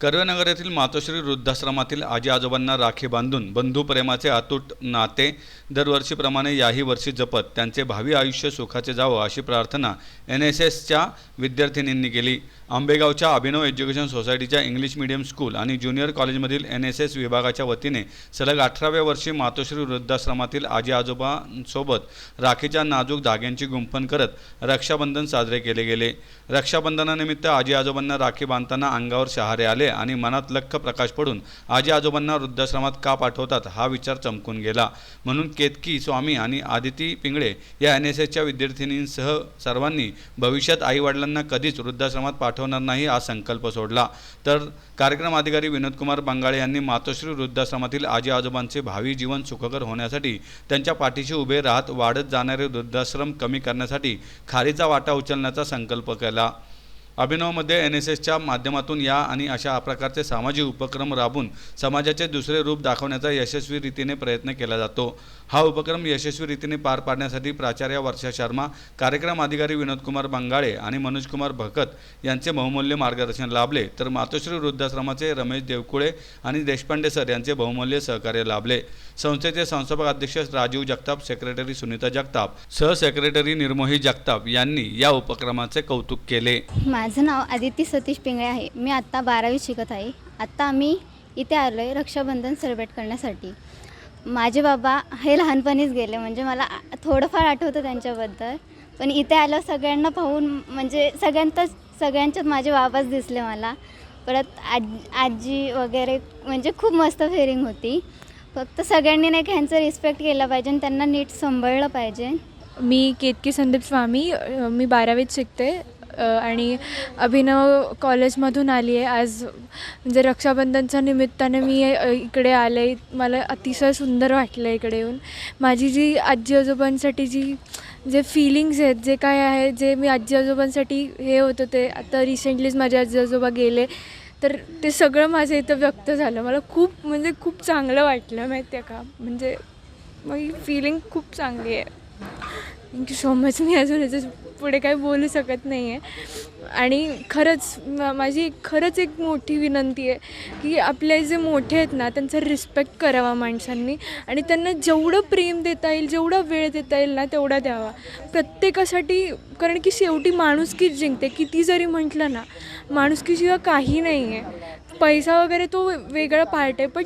कर्वेनगर येथील मातोश्री वृद्धाश्रमातील आजी आजोबांना राखी बांधून बंधुप्रेमाचे अतूट नाते दरवर्षीप्रमाणे याही वर्षी जपत त्यांचे भावी आयुष्य सुखाचे जावं अशी प्रार्थना एन एस एसच्या विद्यार्थिनींनी केली. आंबेगावच्या अभिनव एज्युकेशन सोसायटीच्या इंग्लिश मीडियम स्कूल आणि ज्युनियर कॉलेजमधील एन एस एस विभागाच्या वतीने सलग अठराव्या वर्षी मातोश्री वृद्धाश्रमातील आजी आजोबांसोबत राखीच्या नाजूक धाग्यांची गुंफण करत रक्षाबंधन साजरे केले गेले. रक्षाबंधनानिमित्त आजी आजोबांना राखी बांधताना अंगावर शहारे आले आणि मनात लख्ख प्रकाश पडून आजी आजोबांना वृद्धाश्रमात का पाठवतात हा विचार चमकून गेला. म्हणून केतकी स्वामी आणि आदिती पिंगळे या एन एस एसच्या विद्यार्थिनींसह सर्वांनी भविष्यात आईवडिलांना कधीच वृद्धाश्रमात पाठवणार नाही हा संकल्प सोडला. तर कार्यक्रम अधिकारी विनोदकुमार बंगाळे यांनी मातोश्री वृद्धाश्रमातील आजी आजोबांचे भावी जीवन सुखकर होण्यासाठी त्यांच्या पाठीशी उभे राहत वाढत जाणारे वृद्धाश्रम कमी करण्यासाठी खारीचा वाटा उचलण्याचा संकल्प केला. अभिनवमध्ये एन एस एसच्या माध्यमातून या आणि अशा प्रकारचे सामाजिक उपक्रम राबून समाजाचे दुसरे रूप दाखवण्याचा यशस्वी रीतीने प्रयत्न केला जातो. हा उपक्रम यशस्वी रीतीने पार पाडण्यासाठी प्राचार्य वर्षा शर्मा कार्यक्रम अधिकारी विनोदकुमार बंगाळे आणि मनोजकुमार भकत यांचे बहुमूल्य मार्गदर्शन लाभले. तर मातोश्री वृद्धाश्रमाचे रमेश देवकुळे आणि देशपांडे सर यांचे बहुमूल्य सहकार्य लाभले. संस्थेचे संस्थापक अध्यक्ष राजीव जगताप सेक्रेटरी सुनीता जगताप सहसेक्रेटरी निर्मोही जगताप यांनी या उपक्रमाचे कौतुक केले. माझं नाव आदिती सतीश पिंगळे आहे. मी आत्ता बारावी शिकत आहे. आत्ता आम्ही इथे आलो आहे रक्षाबंधन सेलिब्रेट करण्यासाठी. माझे बाबा हे लहानपणीच गेले म्हणजे मला थोडंफार आठवतं त्यांच्याबद्दल. पण इथे आलं सगळ्यांना पाहून म्हणजे सगळ्यांतच सगळ्यांच्यात माझे बाबाच दिसले मला. परत आज आजी वगैरे म्हणजे खूप मस्त फेरिंग होती. फक्त सगळ्यांनी नाही का ह्यांचं रिस्पेक्ट केलं पाहिजे आणि त्यांना नीट सांभाळलं पाहिजे. मी केतकी संदीप स्वामी अ, मी बारावीत शिकते. आणि अभिनव कॉलेजमधून आली आहे. आज म्हणजे रक्षाबंधनच्या निमित्ताने मी इकडे आले. मला अतिशय सुंदर वाटलं इकडे येऊन. माझी जी आजी आजोबांसाठी जी जे फिलिंग्स आहेत जे काय आहे जे मी आजी आजोबांसाठी हे होतं ते आता रिसेंटलीच माझे आजी आजोबा गेले तर ते सगळं माझं इथं व्यक्त झालं. मला खूप म्हणजे खूप चांगलं वाटलं माहिती आहे का? म्हणजे मग ही फिलिंग खूप चांगली आहे. थँक्यू सो मच मी अजून याच्यापुढे काही बोलू शकत नाही आहे आणि खरंच मा- माझी खरंच एक मोठी विनंती आहे की आपले जे मोठे आहेत ना त्यांचा रिस्पेक्ट करावा माणसांनी आणि त्यांना जेवढं प्रेम देता येईल जेवढा वेळ देता येईल ना तेवढा द्यावा. प्रत्येकासाठी कारण की शेवटी माणुसकीच जिंकते. किती जरी म्हटलं ना माणुसकीशिवाय काही नाही आहे पैसा वगैरे तो वेगळा पार्ट आहे पण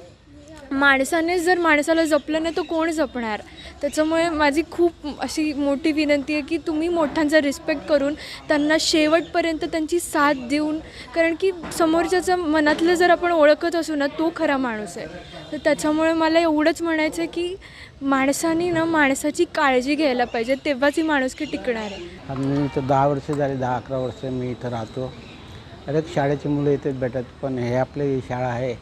माणसानेच जर माणसाला जपलं नाही तर कोण जपणार? त्याच्यामुळे माझी खूप अशी मोठी विनंती आहे की तुम्ही मोठ्यांचा रिस्पेक्ट करून त्यांना शेवटपर्यंत त्यांची साथ देऊन कारण की समोरच्याचं मनातलं जर आपण ओळखत असू ना तो खरा माणूस आहे. तर त्याच्यामुळे मला एवढंच म्हणायचं आहे की माणसाने ना माणसाची काळजी घ्यायला पाहिजे तेव्हाच ही माणुसकी टिकणार आहे. मी इथं दहा वर्ष झाली दहा अकरा वर्ष मी इथं राहतो. अरे शाळेची मुलं इथे भेटत पण हे आपली ही शाळा आहे.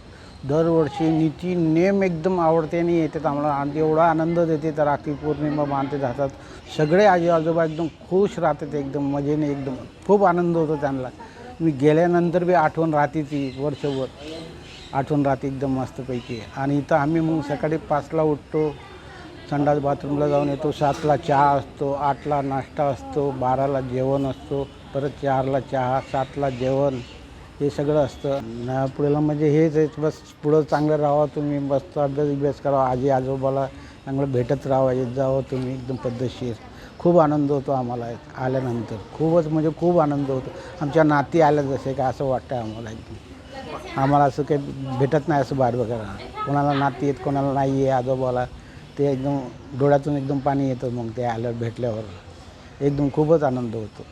दरवर्षी नीती नेम एकदम आवडते आणि येतात आम्हाला. आणि एवढा आनंद देते तर राखी पौर्णिमा बांधते जातात. सगळे आजी आजोबा एकदम खुश राहतात एकदम मजेने एकदम. खूप आनंद होतो त्यांना. मी गेल्यानंतर बी आठवण राहते ती वर्षभर. आठवण राहते एकदम मस्तपैकी. आणि इथं आम्ही मग सकाळी पाचला उठतो. संडास बाथरूमला जाऊन येतो. सातला चहा असतो आठला नाश्ता असतो बाराला जेवण असतो परत चारला चहा सातला जेवण. हे सगळं असतं. पुढेला म्हणजे हेच आहे बस पुढं चांगलं राहावं तुम्ही मस्त अभ्यास अभ्यास करावा आजी आजोबाला चांगलं भेटत राहावं येत जावं तुम्ही एकदम पद्धतशीर. खूप आनंद होतो आम्हाला आल्यानंतर. खूपच म्हणजे खूप आनंद होतो. आमच्या नाती आल्या जसे का असं वाटतं आम्हाला एकदम. आम्हाला असं काही भेटत नाही असं बाहेर वगैरे कोणाला नाती येत कोणाला नाही आहे आजोबाला ते एकदम डोळ्यातून एकदम पाणी येतं मग ते आल्यावर भेटल्यावर. एकदम खूपच आनंद होतो.